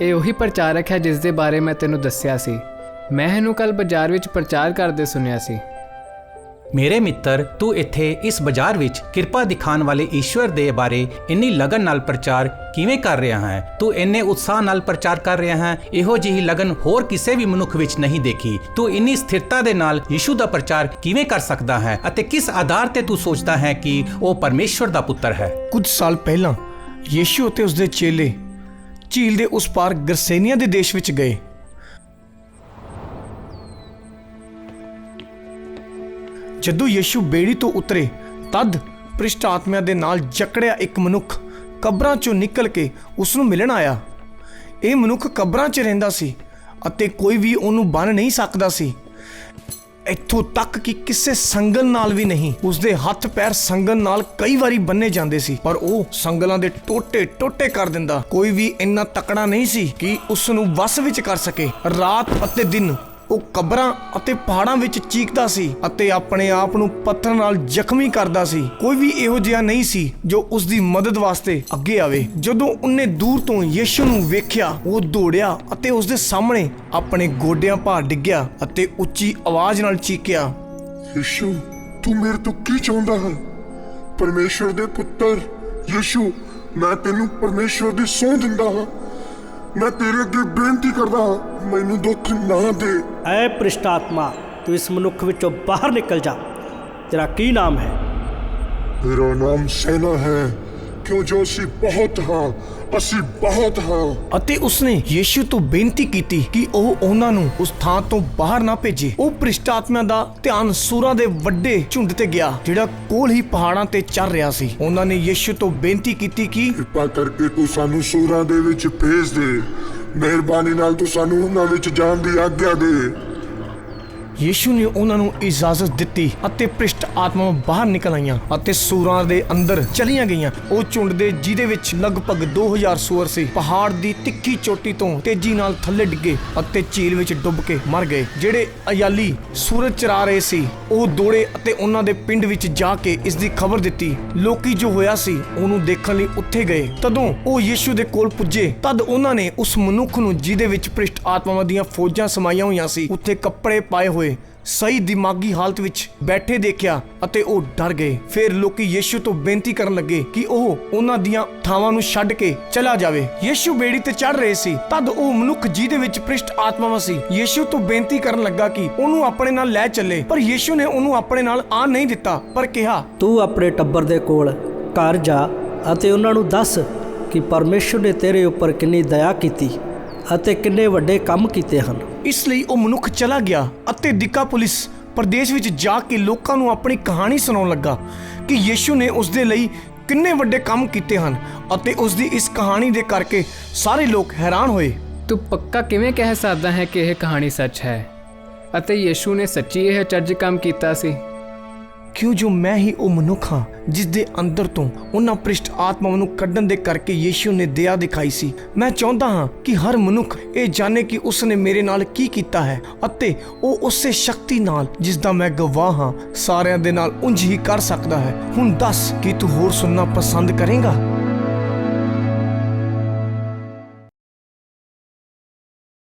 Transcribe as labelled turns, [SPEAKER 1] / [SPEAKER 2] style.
[SPEAKER 1] ਇਹ ਉਹੀ ਪ੍ਰਚਾਰਕ ਹੈ ਜਿਸ ਦੇ ਬਾਰੇ ਮੈਂ ਤੈਨੂੰ ਦੱਸਿਆ ਸੀ। ਮੈਂ ਇਹਨੂੰ ਕੱਲ ਬਾਜ਼ਾਰ ਵਿੱਚ ਪ੍ਰਚਾਰ ਕਰਦੇ ਸੁਣਿਆ ਸੀ।
[SPEAKER 2] ਮੇਰੇ ਮਿੱਤਰ ਤੂੰ ਇੱਥੇ ਇਸ ਬਾਜ਼ਾਰ ਵਿੱਚ ਕਿਰਪਾ ਦਿਖਾਉਣ ਵਾਲੇ ਈਸ਼ਵਰ ਦੇ ਬਾਰੇ ਇੰਨੀ ਲਗਨ ਨਾਲ ਪ੍ਰਚਾਰ ਕਿਵੇਂ ਕਰ ਰਿਹਾ ਹੈ? ਤੂੰ ਇੰਨੇ ਉਤਸ਼ਾਹ ਨਾਲ ਪ੍ਰਚਾਰ ਕਰ ਰਿਹਾ ਹੈ? ਇਹੋ ਜਿਹੀ ਲਗਨ ਹੋਰ ਕਿਸੇ ਵੀ ਮਨੁੱਖ ਵਿੱਚ ਨਹੀਂ ਦੇਖੀ। ਤੂੰ ਇੰਨੀ ਸਥਿਰਤਾ ਦੇ ਨਾਲ ਯਿਸੂ ਦਾ ਪ੍ਰਚਾਰ ਕਿਵੇਂ ਕਰ ਸਕਦਾ ਹੈ ਅਤੇ ਕਿਸ ਆਧਾਰ ਤੇ ਤੂੰ ਸੋਚਦਾ ਹੈ ਕਿ ਉਹ ਪਰਮੇਸ਼ਵਰ ਦਾ ਪੁੱਤਰ ਹੈ?
[SPEAKER 3] ਕੁਝ ਸਾਲ ਪਹਿਲਾਂ ਯੀਸ਼ੂ ਅਤੇ ਉਸਦੇ ਚੇਲੇ ਝੀਲ ਦੇ ਉਸ ਪਾਰ ਗਰਸੇਨੀਆ ਦੇ ਦੇਸ਼ ਵਿੱਚ ਗਏ। ਜਦੋਂ ਯੀਸ਼ੂ ਬੇੜੀ ਤੋਂ ਉਤਰੇ, ਤਦ ਭ੍ਰਿਸ਼ਟ ਆਤਮਿਆਂ ਦੇ ਨਾਲ ਜਕੜਿਆ ਇੱਕ ਮਨੁੱਖ ਕਬਰਾਂ ਚੋਂ ਨਿਕਲ ਕੇ ਉਸ ਨੂੰ ਮਿਲਣ ਆਇਆ। ਇਹ ਮਨੁੱਖ ਕਬਰਾਂ 'ਚ ਰਹਿੰਦਾ ਸੀ ਅਤੇ ਕੋਈ ਵੀ ਉਹਨੂੰ ਬੰਨ ਨਹੀਂ ਸਕਦਾ ਸੀ। ਇੱਥੋਂ ਤੱਕ ਕਿ ਕਿਸੇ ਸੰਗਲ ਨਾਲ ਵੀ ਨਹੀਂ, ਉਸਦੇ ਹੱਥ ਪੈਰ ਸੰਗਲ ਨਾਲ ਕਈ ਵਾਰੀ ਬੰਨੇ ਜਾਂਦੇ ਸੀ, ਪਰ ਉਹ ਸੰਗਲਾਂ ਦੇ ਟੋਟੇ ਟੋਟੇ ਕਰ ਦਿੰਦਾ। ਕੋਈ ਵੀ ਇੰਨਾ ਤਕੜਾ ਨਹੀਂ ਸੀ ਕਿ ਉਸ ਨੂੰ ਵਸ ਵਿੱਚ ਕਰ ਸਕੇ। ਰਾਤ ਅਤੇ ਦਿਨ ਉਹ ਕਬਰਾਂ ਅਤੇ ਪਹਾੜਾਂ ਵਿੱਚ ਚੀਕਦਾ ਸੀ ਅਤੇ ਆਪਣੇ ਆਪ ਨੂੰ ਪੱਥਰ ਨਾਲ ਜ਼ਖਮੀ ਕਰਦਾ ਸੀ। ਕੋਈ ਵੀ ਇਹੋ ਜਿਹਾ ਨਹੀਂ ਸੀ ਜੋ ਉਸ ਦੀ ਮਦਦ ਵਾਸਤੇ ਅੱਗੇ ਆਵੇ। ਜਦੋਂ ਉਹਨੇ ਦੂਰ ਤੋਂ ਯਿਸੂ ਨੂੰ ਵੇਖਿਆ, ਉਹ ਦੌੜਿਆ ਅਤੇ ਉਸ ਦੇ ਸਾਹਮਣੇ ਆਪਣੇ ਗੋਡਿਆਂ ਭਾਰ ਡਿੱਗਿਆ ਅਤੇ ਉੱਚੀ ਆਵਾਜ਼ ਨਾਲ ਚੀਕਿਆ,
[SPEAKER 4] ਯਿਸੂ, ਤੂੰ ਮੇਰੇ ਤੋਂ ਕੀ ਚਾਹੁੰਦਾ ਹੈ? ਪਰਮੇਸ਼ਵਰ ਦੇ ਪੁੱਤਰ, ਯਿਸੂ, ਮੈਂ ਤੈਨੂੰ ਪਰਮੇਸ਼ਵਰ ਦੀ ਸਹੁੰ ਦਿੰਦਾ ਹਾਂ। ਮੈਂ ਤੇਰੇ ਅੱਗੇ ਬੇਨਤੀ ਕਰਦਾ ਹਾਂ ਮੈਨੂੰ ਦੁੱਖ ਨਾ ਦੇ।
[SPEAKER 5] ਐ ਭ੍ਰਿਸ਼ਟ ਆਤਮਾ ਤੂੰ ਇਸ ਮਨੁੱਖ ਵਿੱਚੋਂ ਬਾਹਰ ਨਿਕਲ ਜਾ। ਤੇਰਾ ਕੀ ਨਾਮ ਹੈ?
[SPEAKER 4] ਮੇਰਾ ਨਾਮ ਸੈਨਾ ਹੈ। ਕਿਉਂ ਜੋ ਅਸੀਂ ਬਹੁਤ ਹਾਂ ਅਸੀਂ ਬਹੁਤ ਹਾਂ।
[SPEAKER 3] ਅਤੇ ਉਸਨੇ ਯੀਸ਼ੂ ਤੋਂ ਬੇਨਤੀ ਕੀਤੀ ਕਿ ਉਹ ਉਹਨਾਂ ਨੂੰ ਉਸ ਥਾਂ ਤੋਂ ਬਾਹਰ ਨਾ ਭੇਜੇ। ਉਹ ਭ੍ਰਿਸ਼ਟ ਆਤਮਿਆਂ ਦਾ ਧਿਆਨ ਸੂਰਾਂ ਦੇ ਵੱਡੇ ਝੁੰਡ ਤੇ ਗਿਆ ਜਿਹੜਾ ਕੋਲ ਹੀ ਪਹਾੜਾਂ ਤੇ ਚੱਲ ਰਿਹਾ ਸੀ। ਉਹਨਾਂ ਨੇ ਯੀਸ਼ੂ ਤੋਂ ਬੇਨਤੀ ਕੀਤੀ ਕਿ
[SPEAKER 4] ਕਿਰਪਾ ਕਰਕੇ ਤੂੰ ਸਾਨੂੰ ਸੂਰਾਂ ਦੇ ਵਿੱਚ ਭੇਜ ਦੇ। ਮਿਹਰਬਾਨੀ ਨਾਲ ਤੂੰ ਸਾਨੂੰ ਉਹਨਾਂ ਵਿੱਚ ਜਾਣ ਦੀ ਆਗਿਆ ਦੇ।
[SPEAKER 3] ਯੀਸ਼ੂ ਨੇ ਉਹਨਾਂ ਨੂੰ ਇਜਾਜ਼ਤ ਦਿੱਤੀ ਅਤੇ ਭ੍ਰਿਸ਼ਟ ਆਤਮਾਵਾਂ ਬਾਹਰ ਨਿਕਲ ਆਈਆਂ ਅਤੇ ਸੂਰਾਂ ਦੇ ਅੰਦਰ ਚਲੀਆਂ ਗਈਆਂ। ਉਹ ਝੁੰਡ ਦੇ ਜਿਹਦੇ ਵਿੱਚ ਲਗਭਗ 2000 ਸੂਰ ਸੀ, ਪਹਾੜ ਦੀ ਤਿੱਖੀ ਚੋਟੀ ਤੋਂ ਤੇਜ਼ੀ ਨਾਲ ਥੱਲੇ ਡਿੱਗੇ ਅਤੇ ਝੀਲ ਵਿੱਚ ਡੁੱਬ ਕੇ ਮਰ ਗਏ। ਜਿਹੜੇ ਅਯਾਲੀ ਸੂਰਜ ਚਰਾ ਰਹੇ ਸੀ, ਉਹ ਦੌੜੇ ਅਤੇ ਉਹਨਾਂ ਦੇ ਪਿੰਡ ਵਿੱਚ ਜਾ ਕੇ ਇਸ ਦੀ ਖਬਰ ਦਿੱਤੀ। ਲੋਕੀ ਜੋ ਹੋਇਆ ਸੀ, ਉਹਨੂੰ ਦੇਖਣ ਲਈ ਉੱਥੇ ਗਏ। ਤਦੋਂ ਉਹ ਯੀਸ਼ੂ ਦੇ ਕੋਲ ਪੁੱਜੇ। ਤਦ ਉਹਨਾਂ ਨੇ ਉਸ ਮਨੁੱਖ ਨੂੰ ਜਿਹਦੇ ਵਿੱਚ ਭ੍ਰਿਸ਼ਟ ਆਤਮਾਵਾਂ ਦੀਆਂ ਫੌਜਾਂ ਸਮਾਈਆਂ ਹੋਈਆਂ ਸੀ, ਉੱਥੇ ਕੱਪੜੇ ਪਾਏ ਹੋਏ ਸਹੀ ਦਿਮਾਗੀ ਹਾਲਤ ਵਿੱਚ ਬੈਠੇ ਦੇਖਿਆ ਅਤੇ ਉਹ ਡਰ ਗਏ। ਫਿਰ ਲੋਕੀ ਯੀਸ਼ੂ ਤੋਂ ਬੇਨਤੀ ਕਰਨ ਲੱਗੇ ਕਿ ਉਹ ਉਹਨਾਂ ਦੀਆਂ ਥਾਵਾਂ ਨੂੰ ਛੱਡ ਕੇ ਚਲਾ ਜਾਵੇ। ਯੀਸ਼ੂ ਬੇੜੀ ਤੇ ਚੜ ਰਹੇ ਸੀ, ਤਦ ਉਹ ਮਨੁੱਖ ਜਿਹਦੇ ਵਿੱਚ ਭ੍ਰਿਸ਼ਟ ਆਤਮਾਵਾਂ ਸੀ। ਯੀਸ਼ੂ ਤੋਂ ਬੇਨਤੀ ਕਰਨ ਲੱਗਾ ਕਿ ਉਹਨੂੰ ਆਪਣੇ ਨਾਲ ਲੈ ਚੱਲੇ, ਪਰ ਯੀਸ਼ੂ ਨੇ ਉਹਨੂੰ ਆਪਣੇ ਨਾਲ ਆ ਨਹੀਂ ਦਿੱਤਾ, ਪਰ ਕਿਹਾ,
[SPEAKER 5] ਤੂੰ ਆਪਣੇ ਟੱਬਰ ਦੇ ਕੋਲ ਘਰ ਜਾ ਅਤੇ ਉਹਨਾਂ ਨੂੰ ਦੱਸ ਕਿ ਪਰਮੇਸ਼ਰ ਨੇ ਤੇਰੇ ਉੱਪਰ ਕਿੰਨੀ ਦਇਆ ਕੀਤੀ ਅਤੇ ਕਿੰਨੇ ਵੱਡੇ ਕੰਮ ਕੀਤੇ ਹਨ।
[SPEAKER 3] ਇਸ ਲਈ ਉਹ ਮਨੁੱਖ ਚਲਾ ਗਿਆ ਅਤੇ ਦਿੱਕਾ ਪੁਲਿਸ ਪ੍ਰਦੇਸ਼ ਵਿੱਚ ਜਾ ਕੇ ਲੋਕਾਂ ਨੂੰ ਆਪਣੀ ਕਹਾਣੀ ਸੁਣਾਉਣ ਲੱਗਾ ਕਿ ਯੀਸ਼ੂ ਨੇ ਉਸ ਦੇ ਲਈ ਕਿੰਨੇ ਵੱਡੇ ਕੰਮ ਕੀਤੇ ਹਨ ਅਤੇ ਉਸ ਦੀ ਇਸ ਕਹਾਣੀ ਦੇ ਕਰਕੇ ਸਾਰੇ ਲੋਕ ਹੈਰਾਨ ਹੋਏ।
[SPEAKER 1] ਤੂੰ ਪੱਕਾ ਕਿਵੇਂ ਕਹਿ ਸਕਦਾ ਹੈ ਕਿ ਇਹ ਕਹਾਣੀ ਸੱਚ ਹੈ? ਅਤੇ ਯੀਸ਼ੂ ਨੇ ਸੱਚੀ ਇਹ ਅਚਰਜ ਕੰਮ ਕੀਤਾ ਸੀ?
[SPEAKER 3] ਕਿਉਂ ਜੋ ਮੈਂ ਹੀ ਉਹ ਮਨੁੱਖ ਹਾਂ, ਜਿਸ ਦੇ ਅੰਦਰ ਤੋਂ ਉਹਨਾਂ ਭ੍ਰਿਸ਼ਟ ਆਤਮਾਵਾਂ ਨੂੰ ਕੱਢਣ ਦੇ ਕਰਕੇ ਯੀਸ਼ੂ ਨੇ ਦਇਆ ਦਿਖਾਈ ਸੀ। ਮੈਂ ਚਾਹੁੰਦਾ ਹਾਂ ਕਿ ਹਰ ਮਨੁੱਖ ਇਹ ਜਾਣੇ ਕਿ ਉਸ ਨੇ ਮੇਰੇ ਨਾਲ ਕੀ ਕੀਤਾ ਹੈ ਅਤੇ ਉਹ ਉਸੇ ਸ਼ਕਤੀ ਨਾਲ, ਜਿਸ ਦਾ ਮੈਂ ਗਵਾਹ ਹਾਂ, ਸਾਰਿਆਂ ਦੇ ਨਾਲ ਉਂਝ ਹੀ ਕਰ ਸਕਦਾ ਹੈ। ਹੁਣ ਦੱਸ, ਕਿ ਤੂੰ ਹੋਰ ਸੁਣਨਾ ਪਸੰਦ ਕਰੇਗਾ?